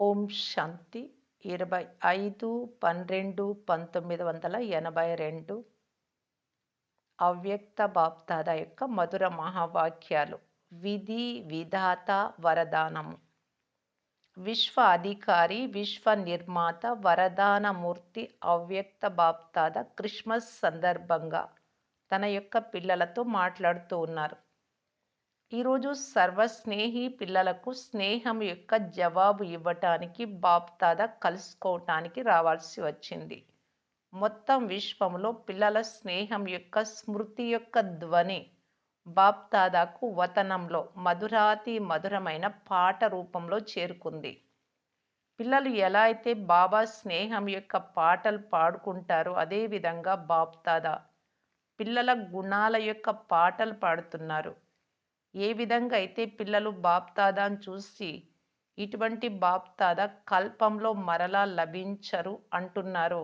ఓం శాంతి. ఇరవై ఐదు పన్నెండు పంతొమ్మిది వందల ఎనభై రెండు. అవ్యక్త బాప్దాద యొక్క మధుర మహావాక్యాలు. విధి విధాత వరదానము. విశ్వ అధికారి విశ్వ నిర్మాత వరదానమూర్తి అవ్యక్త బాప్తాద క్రిస్మస్ సందర్భంగా తన యొక్క పిల్లలతో మాట్లాడుతూ ఉన్నారు. ఈరోజు సర్వస్నేహి పిల్లలకు స్నేహం యొక్క జవాబు ఇవ్వటానికి బాప్దాద కలుసుకోవటానికి రావాల్సి వచ్చింది. మొత్తం విశ్వంలో పిల్లల స్నేహం యొక్క స్మృతి యొక్క ధ్వని బాప్తాదాకు వతనంలో మధురాతి మధురమైన పాట రూపంలో చేరుకుంది. పిల్లలు ఎలా అయితే బాబా స్నేహం యొక్క పాటలు పాడుకుంటారో అదేవిధంగా బాప్తాదా పిల్లల గుణాల యొక్క పాటలు పాడుతున్నారు. ఏ విధంగా అయితే పిల్లలు బాప్తాదాను చూసి ఇటువంటి బాప్తాద కల్పంలో మరలా లభించరు అంటున్నారు.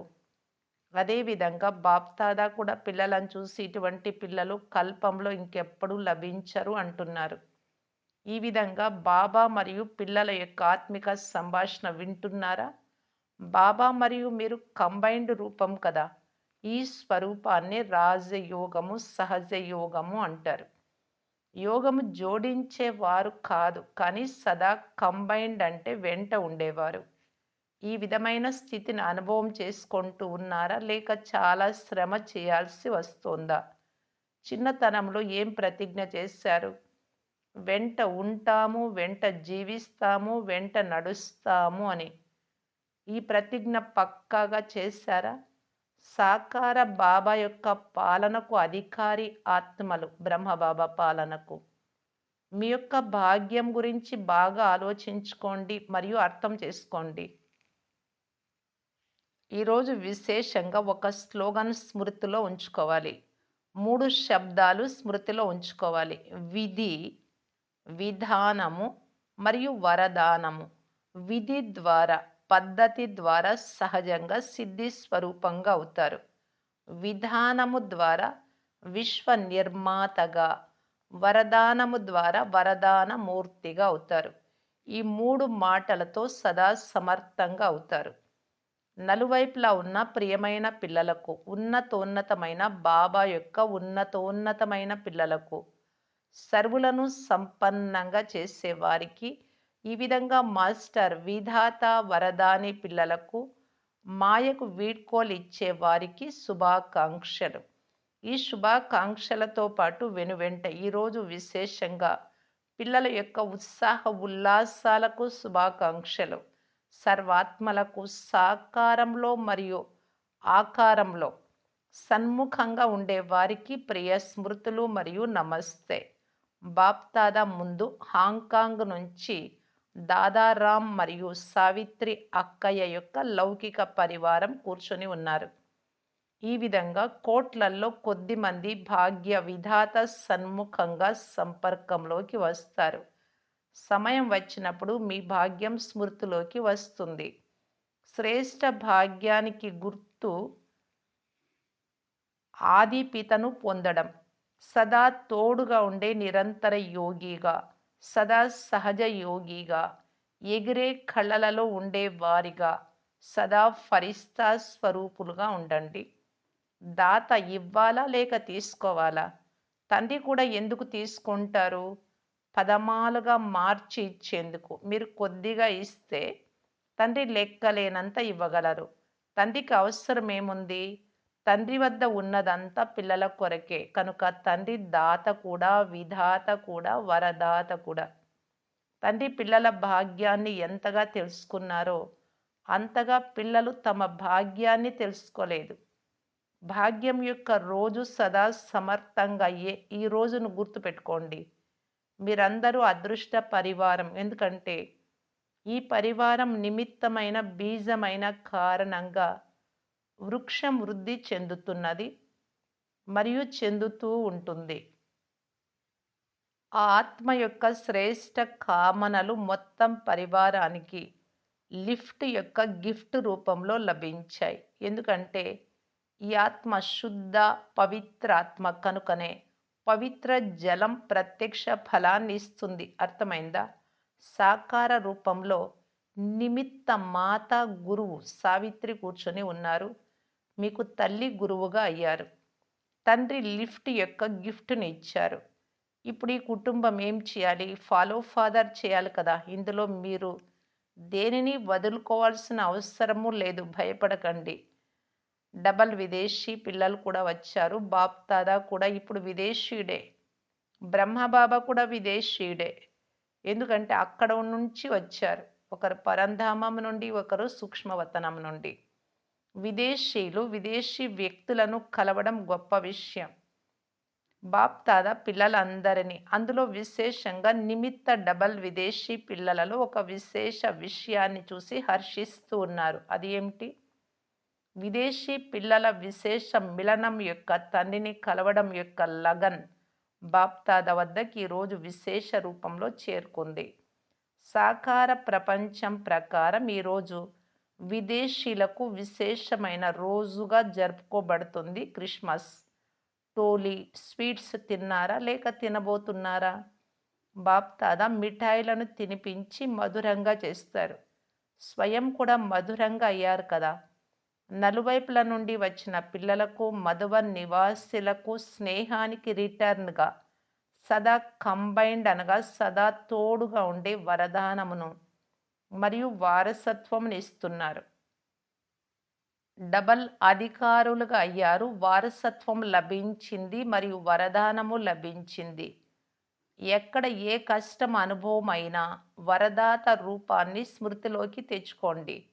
అదేవిధంగా బాప్తాదా కూడా పిల్లలను చూసి ఇటువంటి పిల్లలు కల్పంలో ఇంకెప్పుడు లభించరు అంటున్నారు. ఈ విధంగా బాబా మరియు పిల్లల యొక్క ఆత్మిక సంభాషణ వింటున్నారా? బాబా మరియు మీరు కంబైన్డ్ రూపం కదా ఈ స్వరూపాన్ని రాజయోగము సహజ యోగము అంటారు. యోగము జోడించేవారు కాదు కానీ సదా కంబైన్డ్ అంటే వెంట ఉండేవారు. ఈ విధమైన స్థితిని అనుభవం చేసుకుంటూ ఉన్నారా? లేక చాలా శ్రమ చేయాల్సి వస్తుందా? చిన్నతనంలో ఏం ప్రతిజ్ఞ చేశారు? వెంట ఉంటాము వెంట జీవిస్తాము వెంట నడుస్తాము అని. ఈ ప్రతిజ్ఞ పక్కాగా చేశారా? సాకార బాబా యొక్క పాలనకు అధికారి ఆత్మలు బ్రహ్మబాబా పాలనకు. మీ యొక్క భాగ్యం గురించి బాగా ఆలోచించుకోండి మరియు అర్థం చేసుకోండి. ఈరోజు విశేషంగా ఒక స్లోగన్ స్మృతిలో ఉంచుకోవాలి. మూడు శబ్దాలు స్మృతిలో ఉంచుకోవాలి. విధి విధానము మరియు వరదానము. విధి ద్వారా పద్ధతి ద్వారా సహజంగా సిద్ధి స్వరూపంగా అవుతారు. విధానము ద్వారా విశ్వ నిర్మాతగా వరదానము ద్వారా వరదాన మూర్తిగా అవుతారు. ఈ మూడు మాటలతో సదా సమర్థంగా అవుతారు. నలువైపులా ఉన్న ప్రియమైన పిల్లలకు ఉన్నతోన్నతమైన బాబా యొక్క ఉన్నతోన్నతమైన పిల్లలకు సర్వులను సంపన్నంగా చేసేవారికి ఈ విధంగా మాస్టర్ విధాత వరదాని పిల్లలకు మాయకు వీడ్కోలు ఇచ్చే వారికి శుభాకాంక్షలు. ఈ శుభాకాంక్షలతో పాటు వెనువెంట ఈరోజు విశేషంగా పిల్లల యొక్క ఉత్సాహ ఉల్లాసాలకు శుభాకాంక్షలు. సర్వాత్మలకు సాకారంలో మరియు ఆకారంలో సన్ముఖంగా ఉండే వారికి ప్రియ స్మృతులు మరియు నమస్తే. బాప్తాదా ముందు హాంకాంగ్ నుంచి దాదారాం మరియు సావిత్రి అక్కయ్య యొక్క లౌకిక పరివారం కూర్చొని ఉన్నారు. ఈ విధంగా కోట్లల్లో కొద్దిమంది భాగ్య విధాత సన్ముఖంగా సంపర్కంలోకి వస్తారు. సమయం వచ్చినప్పుడు మీ భాగ్యం స్మృతిలోకి వస్తుంది. శ్రేష్ట భాగ్యానికి గుర్తు ఆదిపితను పొందడం. సదా తోడుగా ఉండే నిరంతర యోగిగా సదా సహజ యోగిగా ఎగిరే కళ్ళలలో ఉండే వారిగా సదా ఫరిస్తా స్వరూపులుగా ఉండండి. దాత ఇవ్వాలా లేక తీసుకోవాలా? తండ్రి కూడా ఎందుకు తీసుకుంటారు? పదమాలుగా మార్చి ఇచ్చేందుకు. మీరు కొద్దిగా ఇస్తే తండ్రి లెక్కలేనంత ఇవ్వగలరు. తండ్రికి అవసరం ఏముంది? తండ్రి వద్ద ఉన్నదంతా పిల్లల కొరకే. కనుక తండ్రి దాత కూడా విధాత కూడా వరదాత కూడా. తండ్రి పిల్లల భాగ్యాన్ని ఎంతగా తెలుసుకున్నారో అంతగా పిల్లలు తమ భాగ్యాన్ని తెలుసుకోలేదు. భాగ్యం యొక్క రోజు సదా సమర్థంగా అయ్యే ఈ రోజును గుర్తుపెట్టుకోండి. మీరందరూ అదృష్ట పరివారం. ఎందుకంటే ఈ పరివారం నిమిత్తమైన బీజమైన కారణంగా వృక్షం వృద్ధి చెందుతున్నది మరియు చెందుతూ ఉంటుంది. ఆ ఆత్మ యొక్క శ్రేష్ట కామనలు మొత్తం పరివారానికి లిఫ్ట్ యొక్క గిఫ్ట్ రూపంలో లభించాయి. ఎందుకంటే ఈ ఆత్మ శుద్ధ పవిత్ర ఆత్మ కనుకనే పవిత్ర జలం ప్రత్యక్ష ఫలాన్ని ఇస్తుంది. అర్థమైందా? సాకార రూపంలో నిమిత్త మాత గురువు సావిత్రి కూర్చొని ఉన్నారు. మీకు తల్లి గురువుగా అయ్యారు. తండ్రి లిఫ్ట్ యొక్క గిఫ్ట్ని ఇచ్చారు. ఇప్పుడు ఈ కుటుంబం ఏం చేయాలి? ఫాలో ఫాదర్ చేయాలి కదా! ఇందులో మీరు దేనిని వదులుకోవాల్సిన అవసరము లేదు. భయపడకండి. డబల్ విదేశీ పిల్లలు కూడా వచ్చారు. బాప్ దాదా కూడా ఇప్పుడు విదేశీయుడే. బ్రహ్మబాబా కూడా విదేశీయుడే. ఎందుకంటే అక్కడ నుంచి వచ్చారు. ఒకరు పరంధామం నుండి ఒకరు సూక్ష్మవతనం నుండి. విదేశీలు విదేశీ వ్యక్తులను కలవడం గొప్ప విషయం. బాప్తాద పిల్లలందరినీ అందులో విశేషంగా నిమిత్త డబల్ విదేశీ పిల్లలలో ఒక విశేష విషయాన్ని చూసి హర్షిస్తూ ఉన్నారు. అది ఏమిటి? విదేశీ పిల్లల విశేష మిలనం యొక్క తండ్రిని కలవడం యొక్క లగన్ బాప్తాద వద్దకి ఈరోజు విశేష రూపంలో చేరుకుంది. సాకార ప్రపంచం ప్రకారం ఈరోజు విదేశీలకు విశేషమైన రోజుగా జరుపుకోబడుతుంది క్రిస్మస్. టోలీ స్వీట్స్ తిన్నారా? లేక తినబోతున్నారా? బాప్తాదా? మిఠాయిలను తినిపించి మధురంగా చేస్తారు. స్వయం కూడా మధురంగా అయ్యారు కదా. నలువైపుల నుండి వచ్చిన పిల్లలకు మధువన్ నివాసులకు స్నేహానికి రిటర్న్గా సదా కంబైండ్ అనగా సదా తోడుగా ఉండే వరదానమును. మరియు వారసత్వంని ఇస్తున్నారు. డబల్ అధికారులుగా అయ్యారు. వారసత్వం లభించింది మరియు వరదానము లభించింది. ఎక్కడ ఏ కష్టం అనుభవం అయినా వరదాత రూపాన్ని స్మృతిలోకి తెచ్చుకోండి.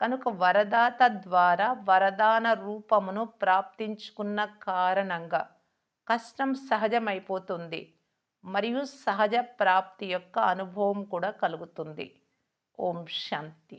కనుక వరదాత ద్వారా వరదాన రూపమును ప్రాప్తించుకున్న కారణంగా కష్టం సహజమైపోతుంది. మరియు సహజ ప్రాప్తి యొక్క అనుభవం కూడా కలుగుతుంది. ఓం శాంతి